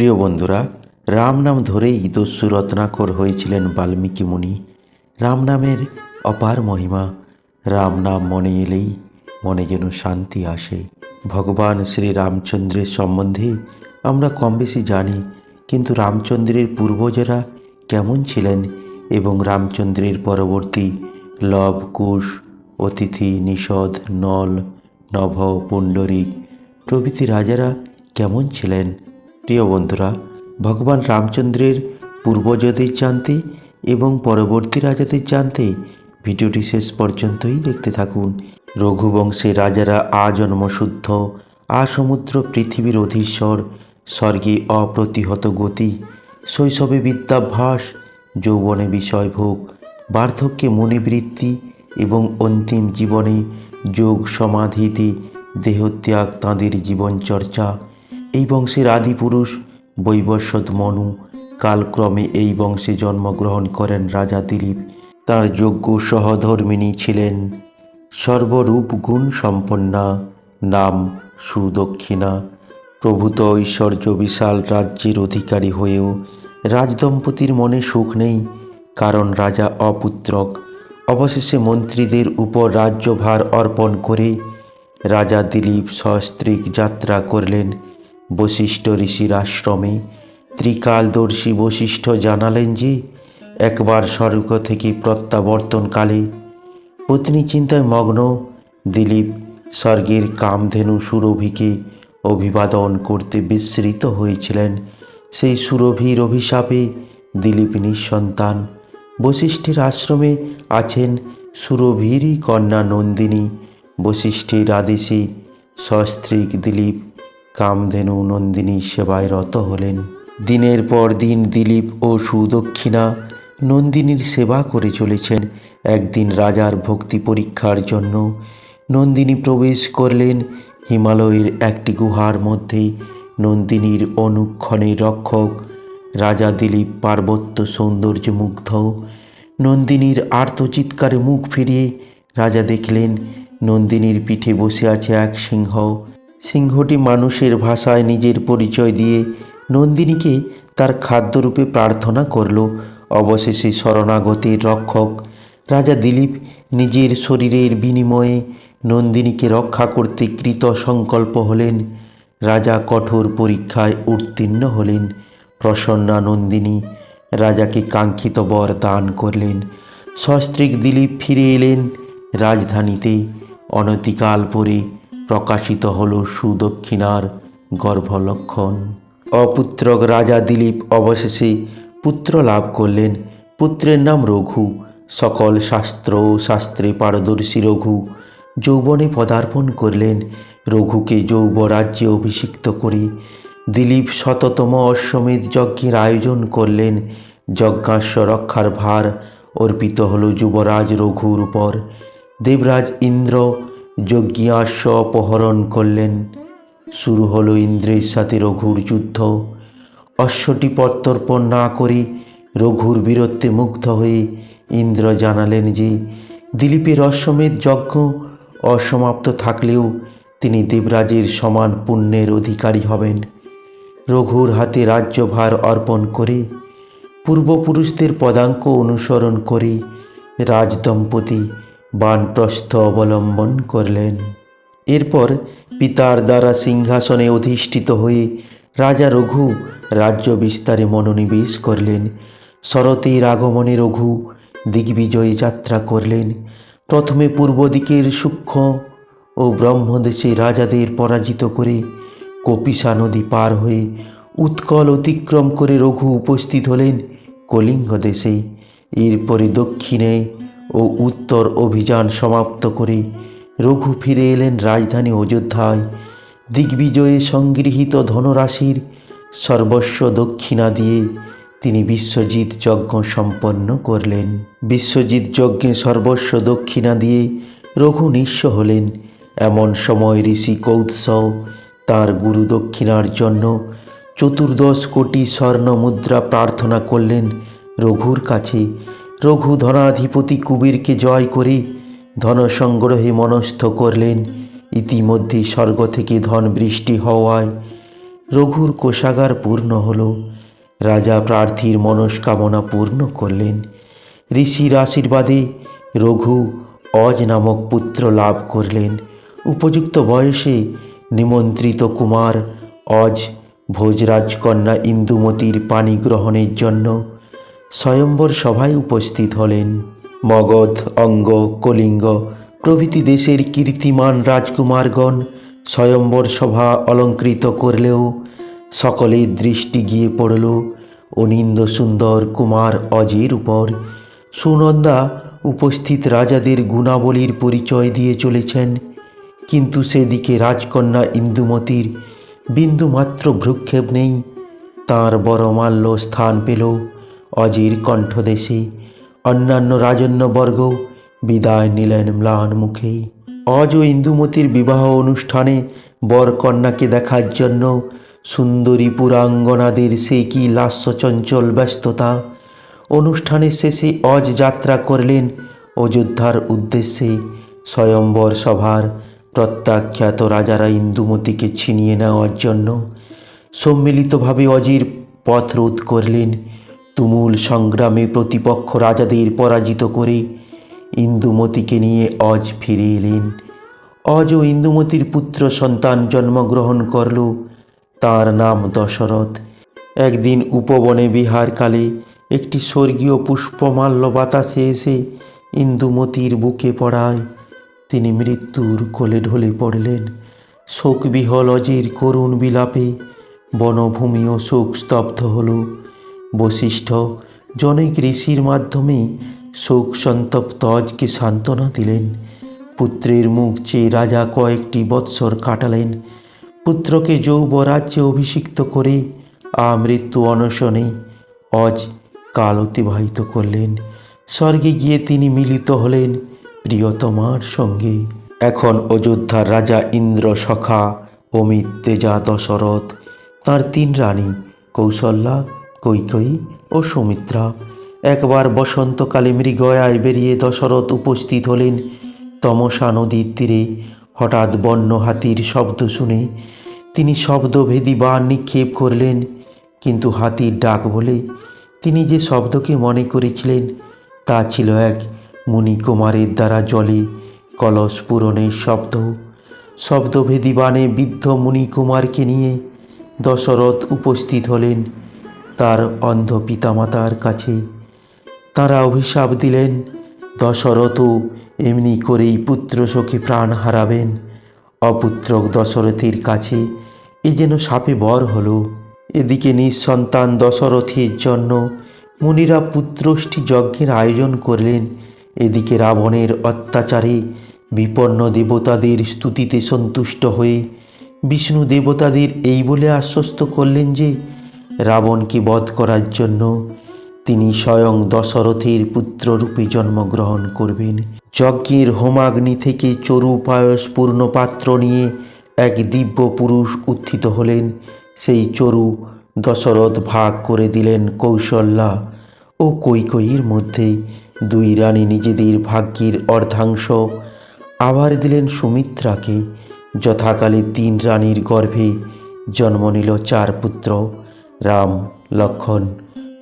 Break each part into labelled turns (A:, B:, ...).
A: প্রিয় বন্ধুরা, রাম নাম ধরেই দস্যু রত্নাকর হয়েছিলেন বাল্মীকি মুনি। রাম নামের অপার মহিমা, রাম নাম মনে এলেই মনে যেন শান্তি আসে। ভগবান শ্রী রামচন্দ্রের সম্বন্ধে আমরা কম বেশি জানি, কিন্তু রামচন্দ্রের পূর্বজরা কেমন ছিলেন এবং রামচন্দ্রের পরবর্তী লব, কুশ, অতিথি, নিষদ, নল, নভ, পুণ্ডরিক প্রভৃতি রাজারা কেমন ছিলেন? প্রিয় বন্ধুরা, ভগবান রামচন্দ্রের পূর্বজদের জানতে এবং পরবর্তী রাজাদের জানতে ভিডিওটি শেষ পর্যন্তই দেখতে থাকুন। রঘুবংশের রাজারা আজন্মশুদ্ধ, আসমুদ্র পৃথিবীর অধীশ্বর, স্বর্গে অপ্রতিহত গতি, শৈশবে বিদ্যাভ্যাস, যৌবনে বিষয়ভোগ, বার্ধক্যে মনিবৃত্তি এবং অন্তিম জীবনে যোগ সমাধিতে দেহত্যাগ তাঁদের জীবনচর্চা এই বংশের আদিপুরুষ বৈবস্বত মনু, কালক্রমে এই বংশে জন্মগ্রহণ করেন রাজা দিলীপ। তার যোগ্য সহধর্মিণী ছিলেন সর্বরূপ গুণ সম্পন্না, নাম সুদক্ষিণা। প্রভূত ঐশ্বর্য বিশাল রাজ্যের অধিকারী হয়েও রাজদম্পতির মনে সুখ নেই, কারণ রাজা অপুত্রক। অবশেষে মন্ত্রীদের উপর রাজ্যভার অর্পণ করে রাজা দিলীপ সস্ত্রীক যাত্রা করলেন। বশিষ্ঠ ঋষির আশ্রমে ত্রিকালদর্শী বশিষ্ঠ জানালেন যে, একবার স্বর্গ থেকে প্রত্যাবর্তনকালে পত্নী চিন্তায় মগ্ন দিলীপ স্বর্গের কামধেনু সুরভিকে অভিবাদন করতে বিস্মৃত হয়েছিলেন। সেই সুরভির অভিশাপে দিলীপ নিঃসন্তান বশিষ্ঠের আশ্রমে আছেন সুরভীরই কন্যা নন্দিনী। বশিষ্ঠের আদেশে সস্ত্রীক দিলীপ কামধেনু নন্দিনীর সেবায় রত হলেন। দিনের পর দিন দিলীপ ও সুদক্ষিণা নন্দিনীর সেবা করে চলেছেন। একদিন রাজার ভক্তি পরীক্ষার জন্য নন্দিনী প্রবেশ করলেন। হিমালয়ের একটি গুহার মধ্যে নন্দিনীর অনুক্ষণে রক্ষক রাজা দিলীপ পার্বত্য সৌন্দর্য মুগ্ধ। নন্দিনীর আর্তচিৎকারে মুখ ফিরিয়ে রাজা দেখলেন, নন্দিনীর পিঠে বসে আছে এক সিংহ। সিংহটি মানুষের ভাষায় নিজের পরিচয় দিয়ে নন্দিনীকে তার খাদ্যরূপে প্রার্থনা করল। অবশেষে শরণাগতের রক্ষক রাজা দিলীপ নিজের শরীরের বিনিময়ে নন্দিনীকে রক্ষা করতে কৃত সংকল্প হলেন। রাজা কঠোর পরীক্ষায় উত্তীর্ণ হলেন। প্রসন্না নন্দিনী রাজাকে কাঙ্ক্ষিত বর দান করলেন। সস্ত্রীক দিলীপ ফিরে এলেন রাজধানীতে। অনতিকাল পরে প্রকাশিত হল সুদক্ষিণার গর্ভলক্ষণ। অপুত্রক রাজা দিলীপ অবশেষে পুত্র লাভ করলেন। পুত্রের নাম রঘু। সকল শাস্ত্র শাস্ত্রে পারদর্শী রঘু যৌবনে পদার্পণ করলেন। রঘুকে যৌবরাজ্যে অভিষিক্ত করে দিলীপ শততম অশ্বমেধ যজ্ঞের আয়োজন করলেন। যজ্ঞাস্য রক্ষার ভার অর্পিত হল যুবরাজ রঘুর উপর। দেবরাজ ইন্দ্র যজ্ঞাস্য অপহরণ করলেন। শুরু হলো ইন্দ্রের সাথে রঘুর যুদ্ধ। অশ্বটি প্রত্যর্পণ না করে রঘুর বীরত্বে মুগ্ধ হয়ে ইন্দ্র জানালেন যে, দিলীপের অশ্বমেধ যজ্ঞ অসমাপ্ত থাকলেও তিনি দেবরাজের সমান পুণ্যের অধিকারী হবেন। রঘুর হাতে রাজ্যভার অর্পণ করে, পূর্বপুরুষদের পদাঙ্ক অনুসরণ করে রাজদম্পতি বানপ্রস্থ অবলম্বন করলেন। এরপর পিতার দ্বারা সিংহাসনে অধিষ্ঠিত হয়ে রাজা রঘু রাজ্য বিস্তারে মনোনিবেশ করলেন। শরতের আগমনে রঘু দিগ্বিজয়ী যাত্রা করলেন। প্রথমে পূর্ব দিকের সূক্ষ্ম ও ব্রহ্মদেশে রাজাদের পরাজিত করে কপিসা নদী পার হয়ে উৎকল অতিক্রম করে রঘু উপস্থিত হলেন কলিঙ্গ দেশে। এরপরে দক্ষিণে ও উত্তর অভিযান সমাপ্ত করে রঘু ফিরে এলেন রাজধানী অযোধ্যায়। দিগ্বিজয়ে সংগৃহীত ধনরাশির সর্বস্ব দক্ষিণা দিয়ে তিনি বিশ্বজিৎ যজ্ঞ সম্পন্ন করলেন। বিশ্বজিৎ যজ্ঞে সর্বস্ব দক্ষিণা দিয়ে রঘু নিঃস্ব হলেন। এমন সময় ঋষি কৌৎস তার গুরু দক্ষিণার জন্য চতুর্দশ কোটি স্বর্ণ মুদ্রা প্রার্থনা করলেন রঘুর কাছে। রঘু ধনাধিপতি কুবেরকে জয় করে, ধন সংগ্রহে মনস্থ করলেন। ইতিমধ্যে স্বর্গ থেকে ধন বৃষ্টি হওয়ায় রঘুর কোষাগার পূর্ণ হল। রাজা প্রার্থীর মনস্কামনা পূর্ণ করলেন। ঋষির আশীর্বাদে রঘু অজ নামক পুত্র লাভ করলেন। উপযুক্ত বয়সে নিমন্ত্রিত কুমার অজ ভোজরাজকন্যা ইন্দুমতির পানি গ্রহণের জন্য স্বয়ম্বর সভায় উপস্থিত হলেন। মগধ, অঙ্গ, কলিঙ্গ, প্রভৃতি দেশের কীর্তিমান রাজকুমারগণ স্বয়ম্বর সভা অলঙ্কৃত করলেও সকলের দৃষ্টি গিয়ে পড়ল অনিন্দ সুন্দর কুমার অজের উপর। সুনন্দা উপস্থিত রাজাদের গুণাবলীর পরিচয় দিয়ে চলেছেন, কিন্তু সেদিকে রাজকন্যা ইন্দুমতির বিন্দুমাত্র ভ্রুক্ষেপ নেই, তাঁর বড়মাল্য স্থান পেল। অজির কণ্ঠদেশে, অন্যান্য রাজন্যবর্গ বিদায় নিলেন ম্লান মুখে। অজ ও ইন্দুমতির বিবাহ অনুষ্ঠানে বরকন্যাকে দেখার জন্য সুন্দরী পুরাঙ্গনাদের সে কি লাস্যচঞ্চল ব্যস্ততা। অনুষ্ঠানের শেষে অজ যাত্রা করলেন অযোধ্যার উদ্দেশ্যে। স্বয়ম্বর সভার প্রত্যাখ্যাত রাজারা ইন্দুমতিকে ছিনিয়ে নেওয়ার জন্য সম্মিলিতভাবে অজির পথ রোধ করলেন তুমুল সংগ্রামে প্রতিপক্ষ রাজাদের পরাজিত করে ইন্দুমতিকে নিয়ে অজ ফিরে এলেন। অজ ও ইন্দুমতির পুত্র সন্তান জন্মগ্রহণ করল, তার নাম দশরথ। একদিন উপবনে বিহারকালে একটি স্বর্গীয় পুষ্পমাল্য বাতাসে এসে ইন্দুমতির বুকে পড়ায়। তিনি মৃত্যুর কোলে ঢলে পড়লেন। শোকবিহল অজের করুণ বিলাপে বনভূমিও শোক স্তব্ধ হল। বশিষ্ঠ, জনৈক ঋষির মাধ্যমে শোক সন্তপ্ত অজকে সান্ত্বনা দিলেন। পুত্রের মুখ চেয়ে রাজা কয়েকটি বৎসর কাটালেন। পুত্রকে যৌবরাজ্যে অভিষিক্ত করে আমৃত্যু অনশনে অজ কাল অতিবাহিত করলেন। স্বর্গে গিয়ে তিনি মিলিত হলেন প্রিয়তমার সঙ্গে। এখন অযোধ্যার রাজা ইন্দ্র সখা অমিত তেজা দশরথ, তাঁর তিন রানী কৌশল্যা কৈকয়ী ও সুমিত্রা, একবার বসন্তকালে মৃগয়ায় বেরিয়ে দশরথ উপস্থিত হলেন। তমসা নদীর তীরে হঠাৎ বন্য হাতির শব্দ শুনে তিনি শব্দভেদী বান নিক্ষেপ করলেন, কিন্তু হাতির ডাক বলে তিনি যে শব্দকে মনে করেছিলেন, তা ছিল এক মুনিকুমারের দ্বারা জলে কলস পূরণের শব্দ। শব্দভেদী বানে বিদ্ধ মুনিকুমারকে নিয়ে দশরথ উপস্থিত হলেন। তার অন্ধ পিতামাতার কাছে। তারা অভিশাপ দিলেন, দশরথও এমনি করেই পুত্র শোকে প্রাণ হারাবেন। অপুত্রক দশরথের কাছে এ যেন সাপে বর হল। এদিকে নিঃসন্তান দশরথের জন্য মুনিরা পুত্রষ্টি যজ্ঞের আয়োজন করলেন। এদিকে রাবণের অত্যাচারে বিপন্ন দেবতাদের স্তুতিতে সন্তুষ্ট হয়ে বিষ্ণু দেবতাদের এই বলে আশ্বস্ত করলেন যে রাবণকে বধ করার জন্য তিনি স্বয়ং দশরথের পুত্ররূপে জন্মগ্রহণ করবেন। যজ্ঞের হোমাগ্নি থেকে চরু পায়স পূর্ণ পাত্র নিয়ে এক দিব্য পুরুষ উত্থিত হলেন। সেই চরু দশরথ ভাগ করে দিলেন কৌশল্যা ও কৈকয়ীর মধ্যে। দুই রানী নিজেদের ভাগ্যের অর্ধাংশ আবার দিলেন সুমিত্রাকে। যথাকালে তিন রানীর গর্ভে জন্ম নিল চার পুত্র। রাম, লক্ষণ,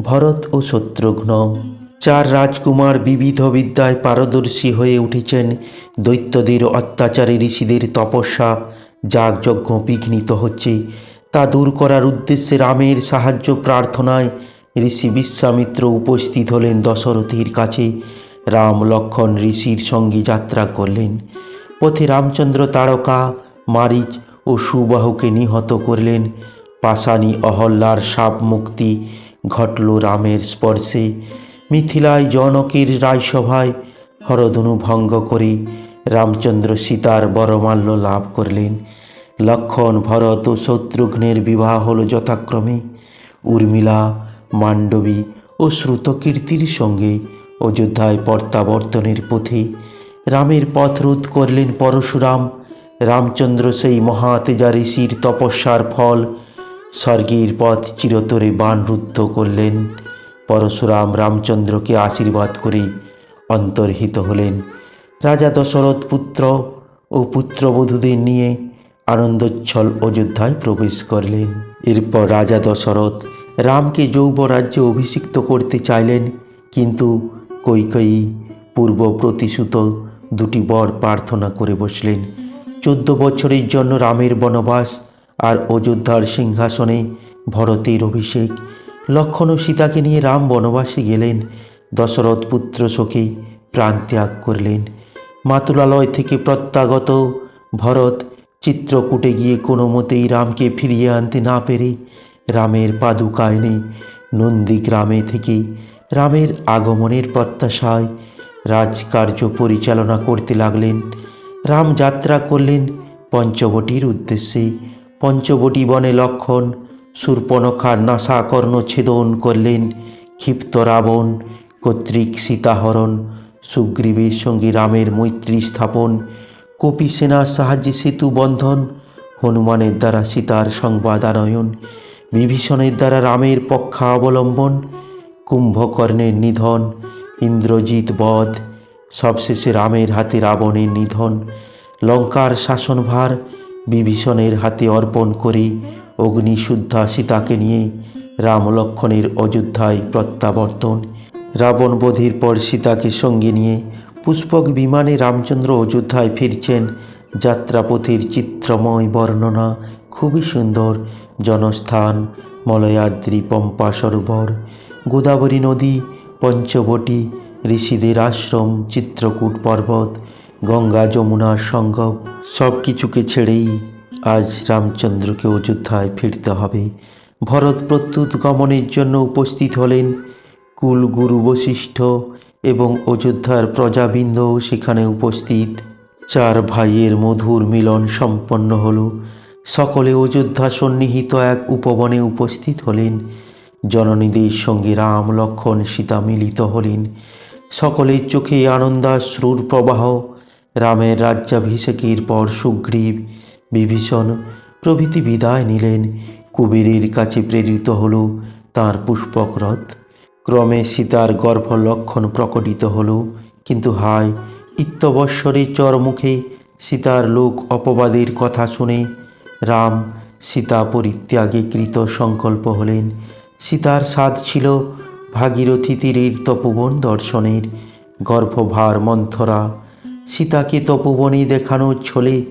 A: ভরত ও শত্রুঘ্ন। চার রাজকুমার বিবিধ বিদ্যায় পারদর্শী হয়ে উঠেছেন দৈত্যদের অত্যাচারী ঋষিদের তপস্যা। যাগযজ্ঞ বিঘ্নিত হচ্ছে। তা দূর করার উদ্দেশ্যে রামের সাহায্য প্রার্থনায় ঋষি বিশ্বামিত্র উপস্থিত হলেন দশরথীর কাছে। রাম, লক্ষণ ঋষির সঙ্গে যাত্রা করলেন। পথে রামচন্দ্র তারকা, মারিচ ও সুবাহুকে নিহত করলেন। পাষাণী অহল্যার সাপ মুক্তি ঘটল রামের স্পর্শে। মিথিলায় জনকের রায়সভায় হরধনু ভঙ্গ করে রামচন্দ্র সীতার বরমাল্য লাভ করলেন। লক্ষণ ভরত ও শত্রুঘ্নের বিবাহ হল যথাক্রমে। উর্মিলা, মাণ্ডবী ও শ্রুতকীর্তির সঙ্গে অযোধ্যায় প্রত্যাবর্তনের পথে রামের পথ রোধ করলেন পরশুরাম। রামচন্দ্র সেই মহাতেজা ঋষির তপস্যার ফল স্বর্গের পথ চিরতরে বানরুদ্ধ করলেন। পরশুরাম রামচন্দ্রকে আশীর্বাদ করে অন্তর্হিত হলেন। রাজা দশরথ পুত্র ও পুত্রবধূদের নিয়ে আনন্দোচ্ছল অযোধ্যায় প্রবেশ করলেন। এরপর রাজা দশরথ রামকে যৌবরাজ্যে অভিষিক্ত করতে চাইলেন, কিন্তু কৈকেয়ী পূর্ব প্রতিশ্রুত দুটি বর প্রার্থনা করে বসলেন। চোদ্দ বছরের জন্য রামের বনবাস আর অযোধ্যার সিংহাসনে ভরতের অভিষেক। লক্ষণ ও সীতাকে নিয়ে রাম বনবাসে গেলেন। দশরথ পুত্র শোকে প্রাণ ত্যাগ করলেন। মাতুলালয় থেকে প্রত্যাগত ভরত চিত্রকূটে গিয়ে কোনো মতেই রামকে ফিরিয়ে আনতে না পেরে রামের পাদুকা এনে নন্দীগ্রামে থেকে রামের আগমনের প্রত্যাশায় রাজকার্য পরিচালনা করতে লাগলেন। রাম যাত্রা করলেন পঞ্চবটির উদ্দেশ্যে। পঞ্চবটি বনে লক্ষণ শূর্পণখার নাসাকর্ণ ছেদন করলেন ক্ষিপ্ত রাবণ, কর্তৃক সীতাহরণ, সুগ্রীবের সঙ্গে রামের মৈত্রী স্থাপন, কপি সেনার সাহায্যে সেতু বন্ধন, হনুমানের দ্বারা সীতার সংবাদ আনয়ন বিভীষণের দ্বারা রামের পক্ষা অবলম্বন, কুম্ভকর্ণের নিধন, ইন্দ্রজিৎ বধ, সবশেষে রামের হাতে রাবণের নিধন, লঙ্কার শাসনভার বিভীষণের হাতে অর্পণ করে অগ্নিশুদ্ধা সীতাকে নিয়ে রাম লক্ষণের অযোধ্যায় প্রত্যাবর্তন। রাবণ বধির পর সীতাকে সঙ্গে নিয়ে পুষ্পক বিমানে রামচন্দ্র অযোধ্যায় ফিরছেন। যাত্রাপথের চিত্রময় বর্ণনা, খুবই সুন্দর। জনস্থান, মলয়াদ্রি পম্পা সরোবর, গোদাবরী নদী, পঞ্চবটি, ঋষিদের আশ্রম, চিত্রকূট পর্বত গঙ্গা যমুনার সঙ্গম সব কিছুকে ছেড়েই আজ রামচন্দ্রকে অযোধ্যায় ফিরতে হবে। ভরত প্রত্যুত গমনের জন্য উপস্থিত হলেন কুল গুরু বশিষ্ঠ এবং অযোধ্যার প্রজাবৃন্দও সেখানে উপস্থিত। চার ভাইয়ের মধুর মিলন সম্পন্ন হল। সকলে অযোধ্যা সন্নিহিত এক উপবনে উপস্থিত হলেন। জননীদের সঙ্গে রাম, লক্ষণ, সীতা মিলিত হলেন। সকলের চোখে আনন্দাশ্রুর প্রবাহ। রামের রাজ্যাভিষেকের পর সুগ্রীব বিভীষণ প্রভৃতি বিদায় নিলেন। কুবেরের কাছে প্রেরিত হল তাঁর পুষ্পক রথ ক্রমে সীতার গর্ভ লক্ষণ প্রকটিত হল। কিন্তু হায় ইত্যবৎসরে চরমুখে সীতার লোক অপবাদের কথা শুনে রাম সীতা পরিত্যাগে কৃত সংকল্প হলেন। সীতার স্বাদ ছিল ভাগীরথী তীরের তপোবন দর্শনের। গর্ভভার মন্থরা সীতাকে তপোবনে দেখানোর ছলে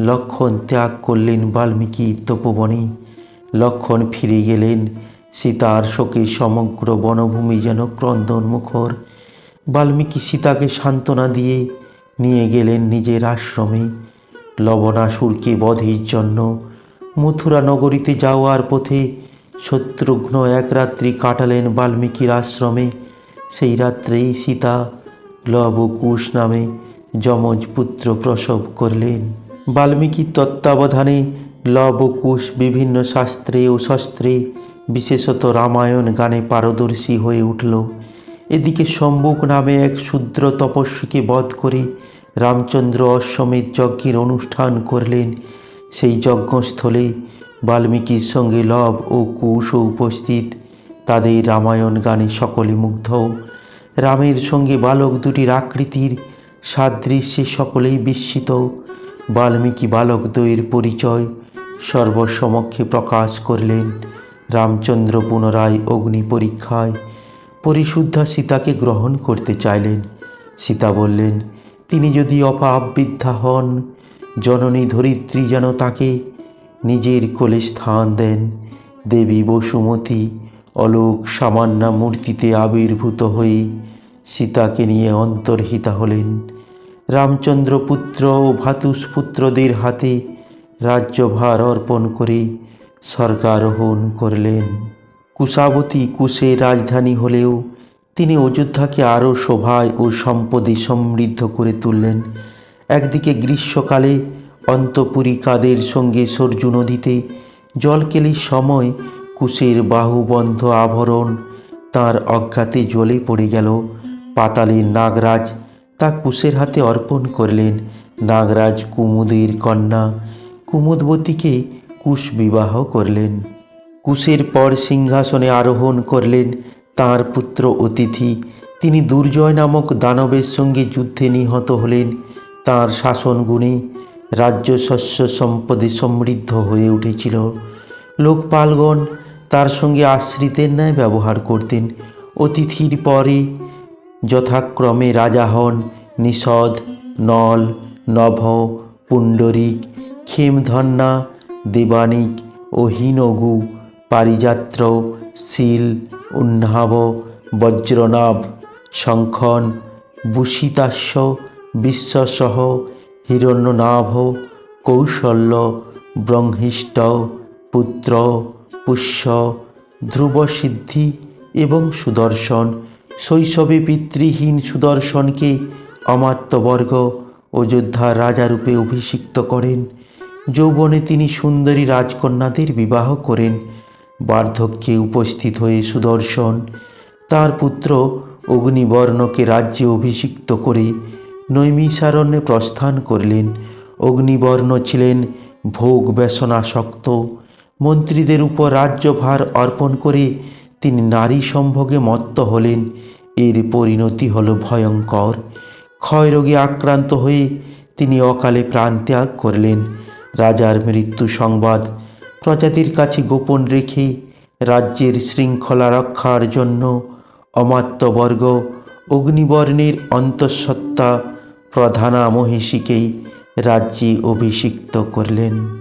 A: লক্ষণ ত্যাগ করলেন বাল্মীকি তপোবনে। লক্ষণ ফিরে গেলেন সীতার শোকে সমগ্র বনভূমি যেন ক্রন্দন মুখর। বাল্মীকি সীতাকে সান্ত্বনা দিয়ে নিয়ে গেলেন নিজের আশ্রমে। লবণাসুরকে বধের জন্য মথুরা নগরীতে যাওয়ার পথে শত্রুঘ্ন এক রাত্রি কাটালেন বাল্মীকির আশ্রমে। সেই রাত্রেই সীতা লব কুশ নামে যমজ পুত্র প্রসব করলেন। বাল্মীকির তত্ত্বাবধানে লব কুশ বিভিন্ন শাস্ত্রে ও শস্ত্রে, বিশেষত রামায়ণ গানে পারদর্শী হয়ে উঠল। এদিকে সম্মুখ নামে এক শূদ্র তপস্বীকে বধ করে রামচন্দ্র অশ্বমেধ যজ্ঞের অনুষ্ঠান করলেন। সেই যজ্ঞস্থলে বাল্মীকির সঙ্গে লব ও কুশও উপস্থিত। তাদের রামায়ণ গানে সকলে মুগ্ধ। রামের সঙ্গে বালক দুটির আকৃতির সাদৃশ্যে সকলেই বিস্মিত। বাল্মীকি বালকদ্বয়ের পরিচয় সর্বসমক্ষে প্রকাশ করলেন। রামচন্দ্র পুনরায় অগ্নি পরীক্ষায় পরিশুদ্ধা সীতাকে গ্রহণ করতে চাইলেন। সীতা বললেন, তিনি যদি অপাবৃদ্ধা হন, জননী ধরিত্রী যেন তাকে নিজের কোলে স্থান দেন। দেবী বসুমতী অলোক সামান্যা মূর্তিতে আবির্ভূত হয়ে সীতাকে নিয়ে অন্তর্হিতা হলেন। রামচন্দ্র পুত্র ও ভাতুষপুত্রদের হাতে রাজ্যভার অর্পণ করে স্বর্গারোহণ করলেন। কুশাবতী কুশের রাজধানী হলেও তিনি অযোধ্যাকে আরও শোভায় ও সম্পদে সমৃদ্ধ করে তুললেন। একদিকে গ্রীষ্মকালে অন্তপুরিকাদের সঙ্গে সরজু নদীতে জলকেলির সময় কুশের বাহুবন্ধ আভরণ তার অজ্ঞাতে জ্বলে পড়ে গেল। পাতালের নাগরাজ তা কুশের হাতে অর্পণ করলেন। নাগরাজ কুমুদের কন্যা কুমুদবতীকে কুশ বিবাহ করলেন। কুশের পর সিংহাসনে আরোহণ করলেন তাঁর পুত্র অতিথি। তিনি দুর্জয় নামক দানবের সঙ্গে যুদ্ধে নিহত হলেন। তাঁর শাসনগুণে রাজ্য শস্য সম্পদে সমৃদ্ধ হয়ে উঠেছিল। লোকপালগণ তার সঙ্গে আশ্রিতের ন্যায় ব্যবহার করতেন। অতিথির পরে যথাক্রমে রাজা হন নিষদ, নল, নভ, পুণ্ডরিক, ক্ষেমধন্যা, দেবানিক ও হীনগু পারিযাত্র শিল উন্নাভ বজ্রনাভ, শঙ্খন বুষিতাস্য বিশ্বসহ, হিরণ্যনাভ, কৌশল্য ব্রহ্মিষ্ট পুত্র, পুষ্য, ধ্রুবসিদ্ধি এবং সুদর্শন শৈশবে পিতৃহীন সুদর্শনকে অমাত্যবর্গ অযোধ্যার রাজারূপে অভিষিক্ত করেন। যৌবনে তিনি সুন্দরী রাজকন্যাদের বিবাহ করেন। বার্ধক্যে উপস্থিত হয়ে সুদর্শন তার পুত্র অগ্নিবর্ণকে রাজ্যে অভিষিক্ত করে নৈমিষারণ্যে প্রস্থান করলেন। অগ্নিবর্ণ ছিলেন ভোগ ব্যসনাসক্ত মন্ত্রীদের উপর রাজ্যভার অর্পণ করে তিনি নারী সম্ভোগে মত্ত হলেন। এর পরিণতি হলো ভয়ঙ্কর। ক্ষয়রোগে আক্রান্ত হয়ে তিনি অকালে প্রাণত্যাগ করলেন। রাজার মৃত্যু সংবাদ প্রজাতির কাছে গোপন রেখে রাজ্যের শৃঙ্খলা রক্ষার জন্য অমাত্যবর্গ অগ্নিবর্ণের অন্তঃসত্ত্বা প্রধানা মহিষীকেই রাজ্যে অভিষিক্ত করলেন।